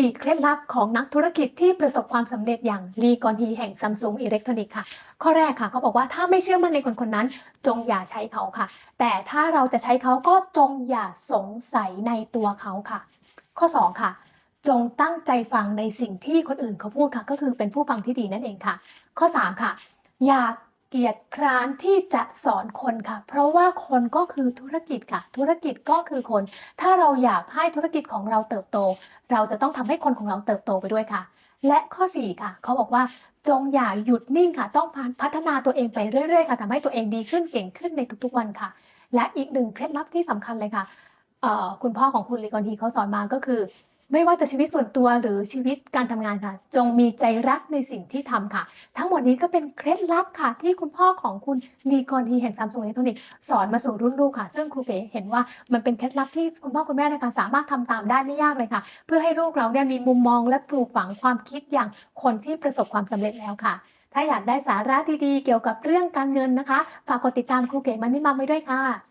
4 เคล็ดลับของนักธุรกิจที่ประสบความสำเร็จอย่างลีกอนฮีแห่งซัมซุงอิเล็กทรอนิกส์ค่ะ ข้อแรกค่ะเขาบอกว่าถ้าไม่เชื่อมั่นในคนคนนั้น จงอย่าใช้เขาค่ะ แต่ถ้าเราจะใช้เขาก็จงอย่าสงสัยในตัวเขาค่ะ ข้อ 2 ค่ะจงตั้งใจฟังในสิ่งที่คนอื่นเขาพูดค่ะ ก็คือเป็นผู้ฟังที่ดีนั่นเองค่ะ ข้อ 3 ค่ะ อย่า เกียจคร้านที่จะสอนคนค่ะ เพราะว่าคนก็คือธุรกิจค่ะ ธุรกิจก็คือคน ถ้าเราอยากให้ธุรกิจของเราเติบโต เราจะต้องทำให้คนของเราเติบโตไปด้วยค่ะ และข้อ 4 ค่ะ เขาบอกว่าจงอย่าหยุดนิ่งค่ะ ต้องพัฒนาตัวเองไปเรื่อยๆค่ะทำให้ตัวเองดีขึ้นเก่งขึ้นในทุกๆวันค่ะ และอีกหนึ่งเคล็ดลับที่สำคัญเลยค่ะคุณพ่อของคุณลีกอนฮีเขาสอนมาก็คือ ไม่ว่าจะชีวิตส่วนตัวหรือชีวิตการทำงานค่ะ จงมีใจรักในสิ่งที่ทำค่ะ ทั้งหมดนี้ก็เป็นเคล็ดลับค่ะ ที่คุณพ่อของคุณลีกอนฮีแห่งซัมซุงอิเล็กทรอนิกส์สอนมาสู่รุ่นลูกค่ะ ซึ่งครูเก๋เห็นว่ามันเป็นเคล็ดลับที่คุณพ่อคุณแม่นะคะสามารถทำตามได้ไม่ยากเลยค่ะ เพื่อให้ลูกเราเนี่ยมีมุมมองและปลูกฝังความคิดอย่างคนที่ประสบความสำเร็จแล้วค่ะถ้าอยากได้สาระดีๆ เกี่ยวกับเรื่องการเงินนะคะ ฝากกดติดตามครูเก๋มันนี่มัมไว้ด้วยค่ะ